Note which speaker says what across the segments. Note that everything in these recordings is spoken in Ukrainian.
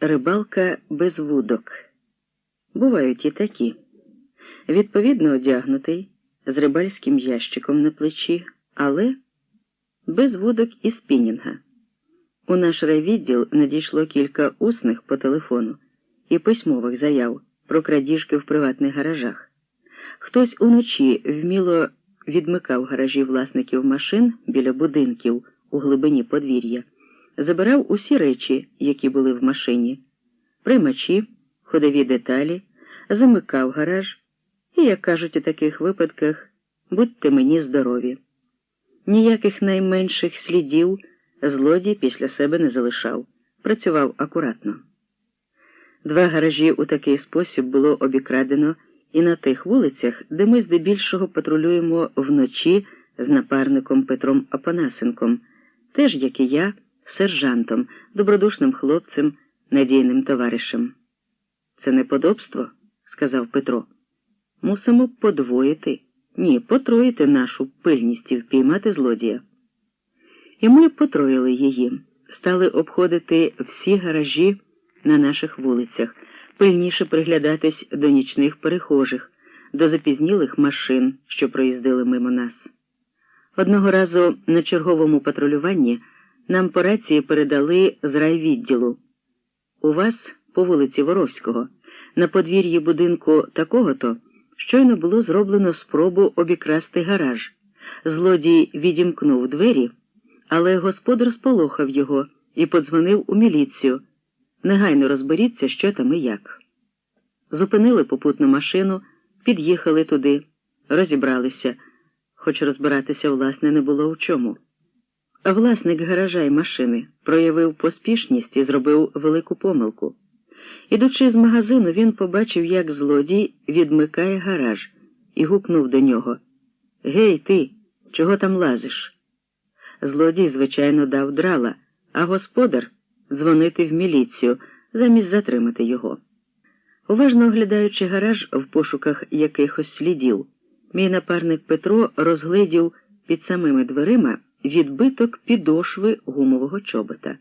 Speaker 1: рибалка без вудок. Бувають і такі. Відповідно одягнутий, з рибальським ящиком на плечі, але без вудок і спінінга. У наш райвідділ надійшло кілька усних по телефону і письмових заяв про крадіжки в приватних гаражах. Хтось уночі вміло відмикав гаражі власників машин біля будинків у глибині подвір'я, забирав усі речі, які були в машині, приймачі, ходові деталі, замикав гараж і, як кажуть у таких випадках, будьте мені здорові. Ніяких найменших слідів злодій після себе не залишав, працював акуратно. Два гаражі у такий спосіб було обікрадено і на тих вулицях, де ми здебільшого патрулюємо вночі з напарником Петром Апанасенком, теж як і я, сержантом, добродушним хлопцем, надійним товаришем. Це неподобство, сказав Петро. Мусимо подвоїти, ні, потроїти нашу пильність і впіймати злодія. І ми потроїли її, стали обходити всі гаражі на наших вулицях, пильніше приглядатись до нічних перехожих, до запізнілих машин, що проїздили мимо нас. Одного разу на черговому патрулюванні нам по рації передали з райвідділу. У вас, по вулиці Воровського, на подвір'ї будинку такого-то щойно було зроблено спробу обікрасти гараж. Злодій відімкнув двері, але господар сполохав його і подзвонив у міліцію. Негайно розберіться, що там і як. Зупинили попутну машину, під'їхали туди, розібралися, хоч розбиратися, власне, не було в чому. Власник гаража й машини проявив поспішність і зробив велику помилку. Ідучи з магазину, він побачив, як злодій відмикає гараж, і гукнув до нього Гей, ти, чого там лазиш? Злодій, звичайно, дав драла, а господар дзвонити в міліцію, замість затримати його. Уважно оглядаючи гараж в пошуках якихось слідів, мій напарник Петро розгледів під самими дверима відбиток підошви гумового чобота.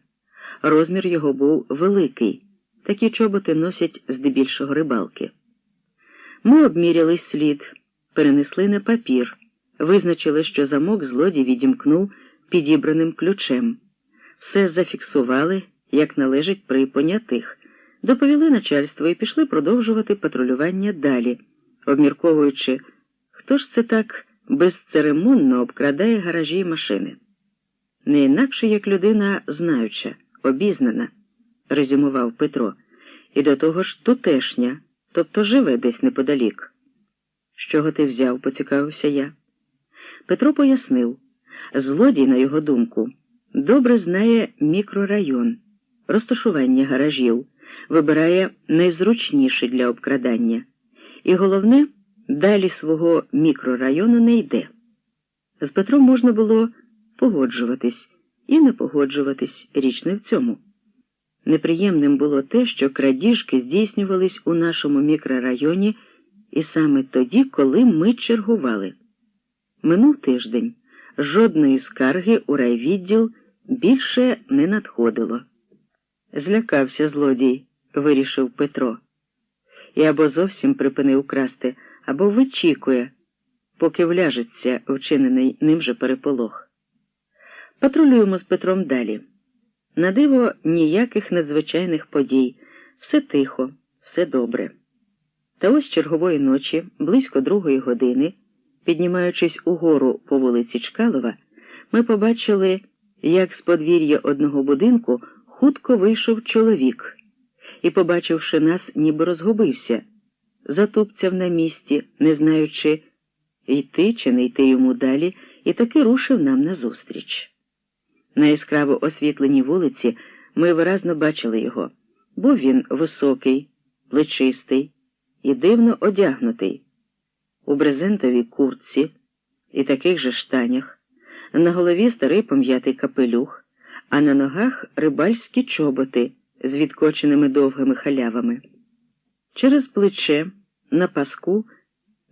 Speaker 1: Розмір його був великий. Такі чоботи носять здебільшого рибалки. Ми обміряли слід, перенесли на папір, визначили, що замок злодій відімкнув підібраним ключем. Все зафіксували, як належить при понятих, доповіли начальство і пішли продовжувати патрулювання далі, обмірковуючи, хто ж це так безцеремонно обкрадає гаражі машини. Не інакше як людина знаюча, обізнана резюмував Петро, і до того ж тутешня, тобто живе десь неподалік. З чого ти взяв, поцікавився я. Петро пояснив злодій, на його думку, добре знає мікрорайон, розташування гаражів, вибирає найзручніший для обкрадання. І головне, далі свого мікрорайону не йде. З Петром можна було погоджуватись і не погоджуватись річ не в цьому. Неприємним було те, що крадіжки здійснювались у нашому мікрорайоні і саме тоді, коли ми чергували. Минув тиждень жодної скарги у райвідділ більше не надходило. Злякався злодій, вирішив Петро, і або зовсім припинив красти, або вичікує, поки вляжеться вчинений ним же переполох. Патрулюємо з Петром далі. На диво ніяких надзвичайних подій, все тихо, все добре. Та ось чергової ночі, близько другої години, піднімаючись угору по вулиці Чкалова, ми побачили, як з подвір'я одного будинку хутко вийшов чоловік і, побачивши нас, ніби розгубився, затупцяв на місці, не знаючи, йти чи не йти йому далі, і таки рушив нам назустріч. На яскраво освітленій вулиці ми виразно бачили його. Був він високий, плечистий і дивно одягнутий, у брезентовій куртці і таких же штанях, на голові старий пом'ятий капелюх, а на ногах рибальські чоботи з відкоченими довгими халявами. Через плече на паску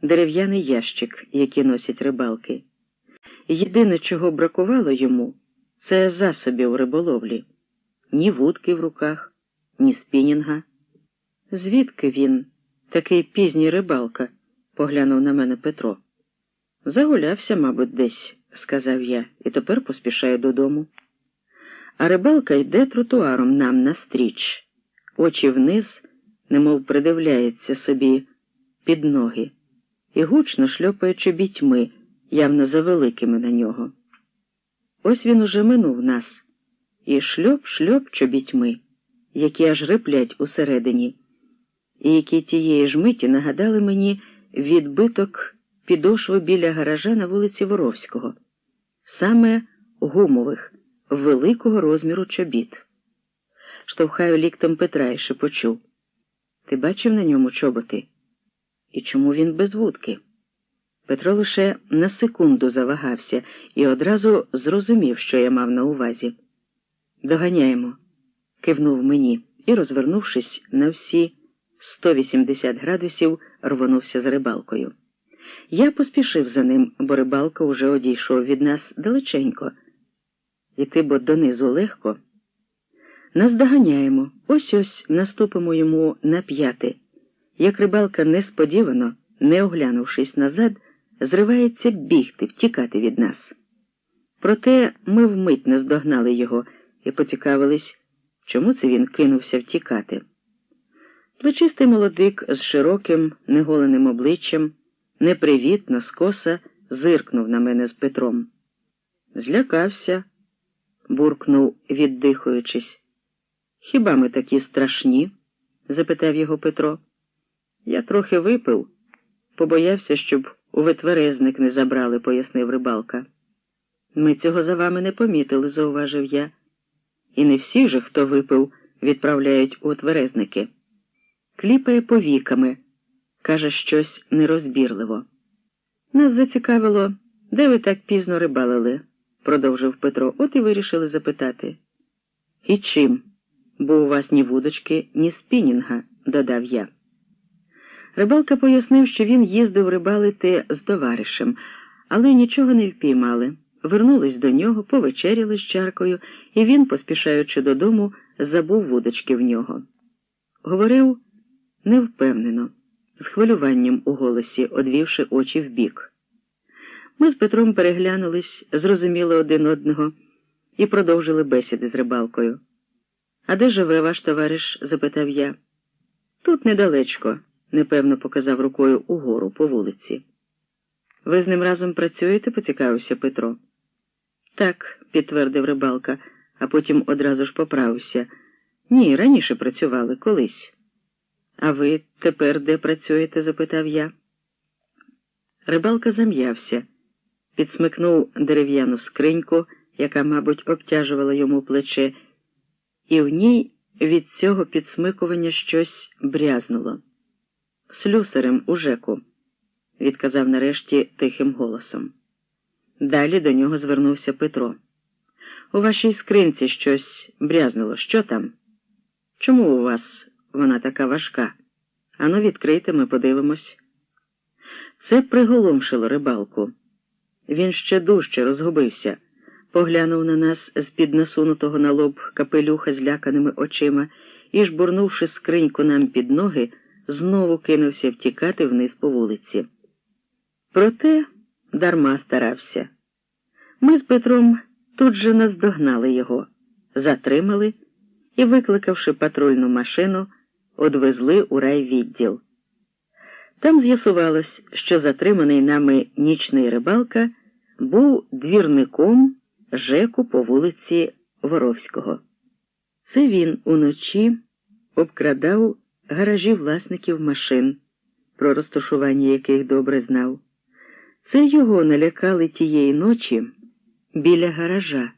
Speaker 1: дерев'яний ящик, який носять рибалки. Єдине, чого бракувало йому це засобів риболовлі, ні вудки в руках, ні спінінга. Звідки він, такий пізній рибалка? поглянув на мене Петро. Загулявся, мабуть, десь, сказав я, і тепер поспішаю додому. А рибалка йде тротуаром нам настріч, очі вниз, немов придивляється собі під ноги, і гучно шльопаючи бітьми, явно завеликими на нього. Ось він уже минув нас, і шльоп-шльоп чобітьми, які аж риплять усередині, і які тієї ж миті нагадали мені відбиток підошви біля гаража на вулиці Воровського, саме гумових, великого розміру чобіт. Штовхаю ліктем Петра і шепочу. Ти бачив на ньому чоботи? І чому він без вудки? Петро лише на секунду завагався і одразу зрозумів, що я мав на увазі. Доганяємо, кивнув мені і, розвернувшись на всі 180 градусів, рвонувся з рибалкою. Я поспішив за ним, бо рибалка уже одійшов від нас далеченько. Іти бо донизу легко. Нас доганяємо, ось ось наступимо йому на п'яти. Як рибалка несподівано, не оглянувшись назад, зривається бігти, втікати від нас. Проте ми вмить наздогнали його і поцікавились, чому це він кинувся втікати. Плечистий молодик з широким, неголеним обличчям, непривітно, скоса, зиркнув на мене з Петром. Злякався, буркнув, віддихуючись. Хіба ми такі страшні? запитав його Петро. Я трохи випив, побоявся, щоб у витверезник не забрали, пояснив рибалка. Ми цього за вами не помітили, зауважив я. І не всі же, хто випив, відправляють у тверезники. Кліпає повіками, каже щось нерозбірливо. Нас зацікавило, де ви так пізно рибалили, продовжив Петро, от і вирішили запитати. І чим? Бо у вас ні вудочки, ні спінінга, додав я. Рибалка пояснив, що він їздив рибалити з товаришем, але нічого не впіймали. Вернулись до нього, повечеряли з чаркою, і він, поспішаючи додому, забув вудочки в нього. Говорив невпевнено, з хвилюванням у голосі, одвівши очі вбік. Ми з Петром переглянулись, зрозуміли один одного і продовжили бесіди з рибалкою. А де живе ваш товариш? запитав я. Тут недалечко, непевно показав рукою угору по вулиці. Ви з ним разом працюєте? поцікавився Петро. Так, підтвердив рибалка, а потім одразу ж поправився. Ні, раніше працювали колись. А ви тепер де працюєте? запитав я. Рибалка зам'явся, підсмикнув дерев'яну скриньку, яка, мабуть, обтяжувала йому плече, і в ній від цього підсмикування щось брязнуло. Слюсарем у жеку, відказав нарешті тихим голосом. Далі до нього звернувся Петро. У вашій скринці щось брязнуло. Що там? Чому у вас вона така важка? Ану, відкрийте, ми подивимось. Це приголомшило рибалку. Він ще дужче розгубився, поглянув на нас з під насунутого на лоб капелюха зляканими очима і, жбурнувши скриньку нам під ноги, знову кинувся втікати вниз по вулиці. Проте дарма старався. Ми з Петром тут же наздогнали його, затримали і, викликавши патрульну машину, одвезли у райвідділ. Там з'ясувалось, що затриманий нами нічний рибалка був двірником Жеку по вулиці Воровського. Це він уночі обкрадав гаражі власників машин, про розташування яких добре знав. Це його налякали тієї ночі біля гаража,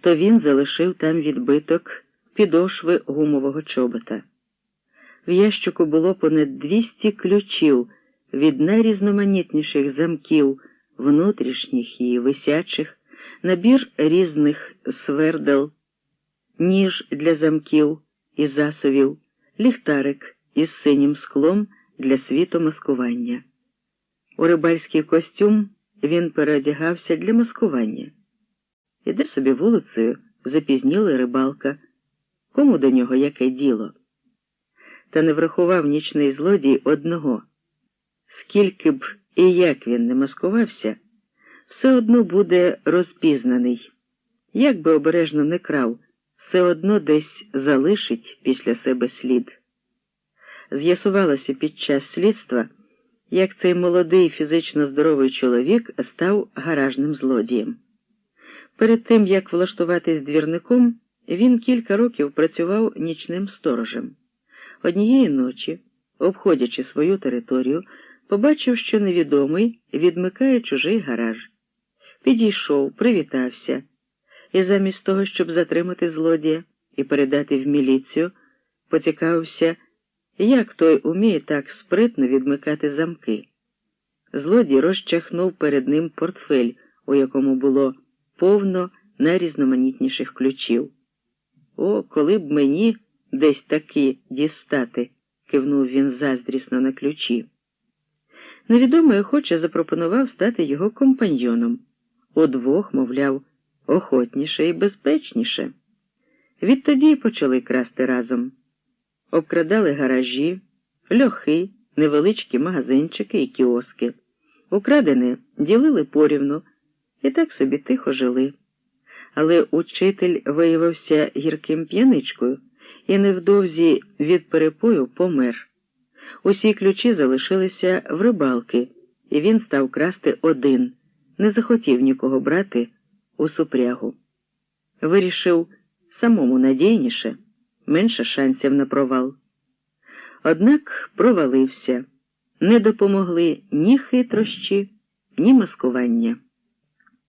Speaker 1: то він залишив там відбиток підошви гумового чобота. В ящику було понад 200 ключів від найрізноманітніших замків, внутрішніх і висячих, набір різних свердел, ніж для замків і засовів, ліхтарик із синім склом для світомаскування. У рибальський костюм він переодягався для маскування. Іде собі вулицею запізнілий рибалка. Кому до нього яке діло? Та не врахував нічний злодій одного. Скільки б і як він не маскувався, все одно буде розпізнаний. Як би обережно не крав, все одно десь залишить після себе слід. З'ясувалося під час слідства, як цей молодий фізично здоровий чоловік став гаражним злодієм. Перед тим, як влаштуватись двірником, він кілька років працював нічним сторожем. Однієї ночі, обходячи свою територію, побачив, що невідомий відмикає чужий гараж. Підійшов, привітався, і замість того, щоб затримати злодія і передати в міліцію, поцікавився, як той уміє так спритно відмикати замки. Злодій розчахнув перед ним портфель, у якому було повно найрізноманітніших ключів. О, коли б мені десь таки дістати, кивнув він заздрісно на ключі. Невідомий охоче запропонував стати його компаньйоном. Удвох, мовляв, охотніше і безпечніше. Відтоді почали красти разом. Обкрадали гаражі, льохи, невеличкі магазинчики і кіоски. Украдене ділили порівну і так собі тихо жили. Але учитель виявився гірким п'яничкою і невдовзі від перепою помер. Усі ключі залишилися в рибалки, і він став красти один, не захотів нікого брати у супрягу. Вирішив самому надійніше, менше шансів на провал. Однак провалився, не допомогли ні хитрощі, ні маскування.